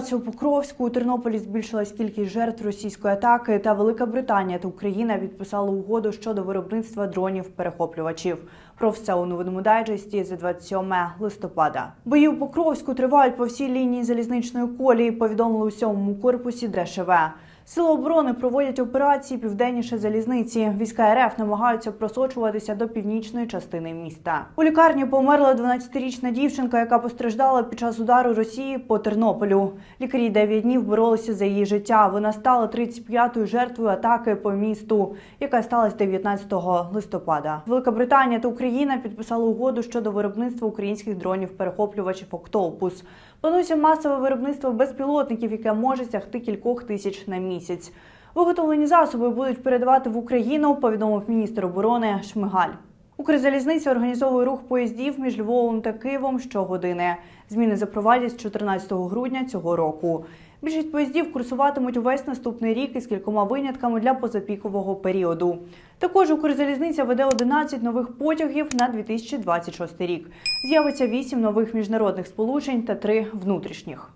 ситуацію у Покровську у Тернополі збільшилась кількість жертв російської атаки. Та Велика Британія та Україна підписали угоду щодо виробництва дронів-перехоплювачів. Про все у новинному дайджесті за 27 листопада. Бої у Покровську тривають по всій лінії залізничної колії. Повідомили у сьомому корпусі ДШВ. Сили оборони проводять операції південніше залізниці. Війська РФ намагаються просочуватися до північної частини міста. У лікарні померла 12-річна дівчинка, яка постраждала під час удару Росії по Тернополю. Лікарі 9 днів боролися за її життя. Вона стала 35-ю жертвою атаки по місту, яка сталася 19 листопада. Велика Британія та Україна підписали угоду щодо виробництва українських дронів-перехоплювачів «Октопус». Планується масове виробництво безпілотників, яке може сягти кількох тисяч на місяць. Виготовлені засоби будуть передавати в Україну, повідомив міністр оборони Шмигаль. Укрзалізниця організовує рух поїздів між Львовом та Києвом щогодини. Зміни запровадять з 14 грудня цього року. Більшість поїздів курсуватимуть увесь наступний рік із кількома винятками для позапікового періоду. Також Укрзалізниця веде 11 нових потягів на 2026 рік. З'явиться 8 нових міжнародних сполучень та 3 внутрішніх.